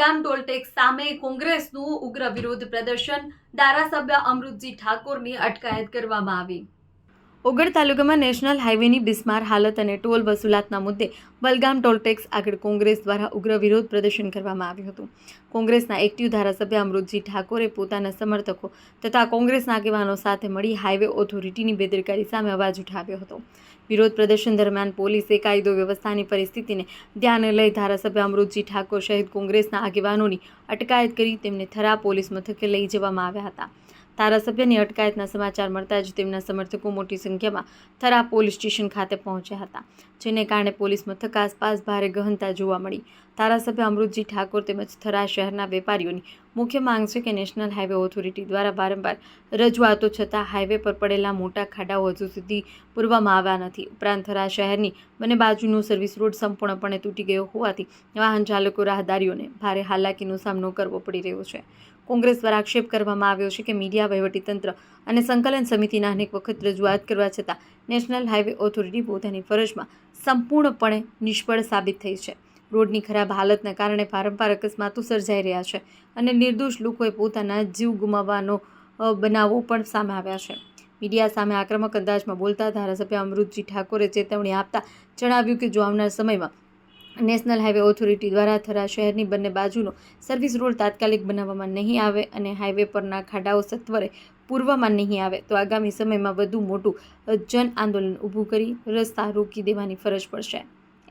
બલગામ toll tax સામે કોંગ્રેસનું ઉગ્ર વિરોધ પ્રદર્શન. ધારાસભ્ય અમૃતજી ઠાકોરની અટકાયત કરવામાં આવી. ઓગળ તાલુકામાં નેશનલ હાઈવેની બિસ્માર હાલત અને ટોલ વસૂલાતના મુદ્દે બલગામ ટોલટેક્સ આગળ કોંગ્રેસ દ્વારા ઉગ્ર વિરોધ પ્રદર્શન કરવામાં આવ્યું હતું. કોંગ્રેસના એક્ટિવ ધારાસભ્ય અમૃતજી ઠાકોરે પોતાના સમર્થકો તથા કોંગ્રેસના આગેવાનો સાથે મળી હાઈવે ઓથોરિટીની બેદરકારી સામે અવાજ ઉઠાવ્યો હતો. વિરોધ પ્રદર્શન દરમિયાન પોલીસે કાયદો વ્યવસ્થાની પરિસ્થિતિને ધ્યાને લઈ ધારાસભ્ય અમૃતજી ઠાકોર સહિત કોંગ્રેસના આગેવાનોની અટકાયત કરી તેમને થરા પોલીસ મથકે લઈ જવામાં આવ્યા હતા. ધારાસભ્યની અટકાયતના સમાચાર મળતા જ તેમના સમર્થકો મોટી સંખ્યામાં થરા પોલીસ સ્ટેશન ખાતે પહોંચ્યા હતા, જેને કારણે પોલીસ મથક આસપાસ ભારે ગહનતા જોવા મળી. ધારાસભ્ય અમૃતજી ઠાકોર તેમજ થરા શહેરના વેપારીઓની મુખ્ય માંગ છે કે નેશનલ હાઈવે ઓથોરિટી દ્વારા વારંવાર રજૂઆતો છતાં હાઈવે પર પડેલા મોટા ખાડાઓ હજુ સુધી પૂરવામાં આવ્યા નથી. ઉપરાંત થરા શહેરની બંને બાજુનો સર્વિસ રોડ સંપૂર્ણપણે તૂટી ગયો હોવાથી વાહન ચાલકો રાહદારીઓને ભારે હાલાકીનો સામનો કરવો પડી રહ્યો છે. કોંગ્રેસ દ્વારા આક્ષેપ કરવામાં આવ્યો છે કે મીડિયા, વહીવટીતંત્ર અને સંકલન સમિતિના અનેક વખત રજૂઆત કરવા છતાં નેશનલ હાઈવે ઓથોરિટી પોતાની ફરજમાં સંપૂર્ણપણે નિષ્ફળ સાબિત થઈ છે. રોડની ખરાબ હાલતના કારણે વારંવાર અકસ્માતો સર્જાઈ રહ્યા છે અને નિર્દોષ લોકોએ પોતાના જીવ ગુમાવવાનો બનાવો પણ સામે આવ્યા છે. મીડિયા સામે આક્રમક અંદાજમાં બોલતા ધારાસભ્ય અમૃતજી ઠાકોરે ચેતવણી આપતા જણાવ્યું કે જો આવનાર સમયમાં નેશનલ હાઈવે ઓથોરિટી દ્વારા થરા શહેરની બંને બાજુનો સર્વિસ રોડ તાત્કાલિક બનાવવામાં નહીં આવે અને હાઈવે પરના ખાડાઓ સત્વરે પૂરવામાં નહીં આવે, તો આગામી સમયમાં વધુ મોટું જન આંદોલન ઊભું કરી રસ્તા રોકી દેવાની ફરજ પડશે.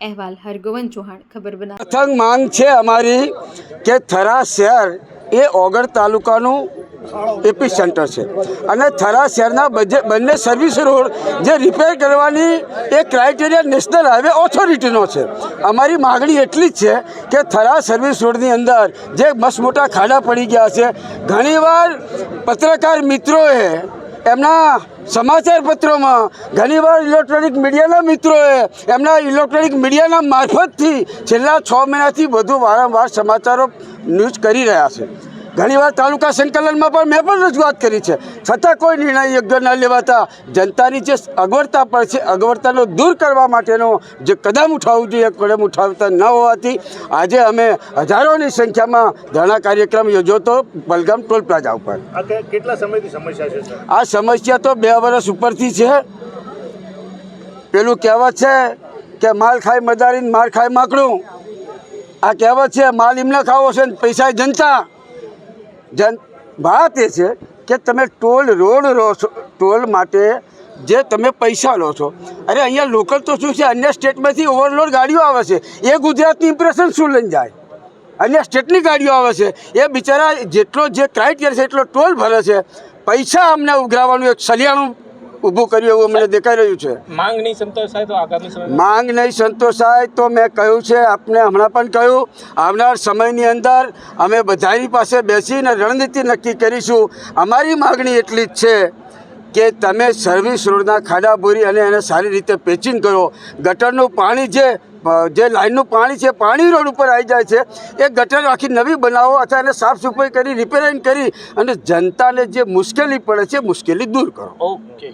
અહેવાલ હરગોવન ચૌહાણ, ખબર બના પ્રથમ માંગ છે અમારી કે થરા શહેર એ ઓગળ તાલુકાનું એપી સેન્ટર છે. અને થરા શહેરના બંને સર્વિસ રોડ જે રિપેર કરવાની એ ક્રાઇટેરિયા નેશનલ હાઈવે ઓથોરિટીનો છે. અમારી માગણી એટલી જ છે કે થરા સર્વિસ રોડની અંદર જે મસ્ત મોટા ખાડા પડી ગયા છે, ઘણીવાર પત્રકાર મિત્રોએ એમના સમાચાર પત્રોમાં, ઘણીવાર ઇલેક્ટ્રોનિક મીડિયાના મિત્રોએ એમના ઇલેક્ટ્રોનિક મીડિયાના મારફતથી છેલ્લા છ મહિનાથી વધુ વારંવાર સમાચારો ન્યૂઝ કરી રહ્યા છે. ઘણીવાર તાલુકા સંકલનમાં પણ મેં પણ રજૂઆત કરી છે. છતાં કોઈ નિર્ણય યોગ્ય ન લેવાતા જનતાની જે અગવડતા પર છે અગવડતાનો દૂર કરવા માટેનો જે કદમ ઉઠાવવું જોઈએ કદમ ઉઠાવતા ન હોવાથી આજે અમે હજારોની સંખ્યામાં ધરણા કાર્યક્રમ યોજ્યો હતો બલગામ ટોલ પ્લાઝા ઉપર. આ કેટલા સમયથી સમસ્યા છે આ સમસ્યા તો બે વર્ષ ઉપરથી છે. પેલું કહેવત છે કે માલ ખાય મદારી માર ખાય માકડું. આ કહેવત છે માલ એમને ખાવો છે ને પૈસા જનતા. જન વાત એ છે કે તમે ટોલ રોડ લો છો, ટોલ માટે જે તમે પૈસા લો છો. અરે અહીંયા લોકલ તો શું છે? અન્ય સ્ટેટમાંથી ઓવરલોડ ગાડીઓ આવે છે. એ ગુજરાતની ઇમ્પ્રેશન શું લઈને જાય? અન્ય સ્ટેટની ગાડીઓ આવે છે. એ બિચારા જેટલો જે ક્રાઇટેરિયા છે, એટલો ટોલ ભરે છે. પૈસા અમને ઉઘરાવવાનું, એક સલિયાણું ઊભું કર્યું એવું અમને દેખાઈ રહ્યું છે. માંગ નહીં સંતોષાય તો આગામી માંગ નહીં સંતોષાય તો મેં કહ્યું છે આપને હમણાં પણ કહ્યું આવનાર સમયની અંદર અમે બધાની પાસે બેસીને રણનીતિ નક્કી કરીશું. અમારી માગણી એટલી જ છે કે તમે સર્વિસ રોડના ખાડા બોરી અને એને સારી રીતે પેચિંગ કરો. ગટરનું પાણી જે જે લાઇનનું પાણી છે, પાણી રોડ ઉપર આવી જાય છે. એ ગટર આખી નવી બનાવો અથવા એને સાફ સફાઈ કરી રિપેરિંગ કરી અને જનતાને જે મુશ્કેલી પડે છે મુશ્કેલી દૂર કરો. ઓકે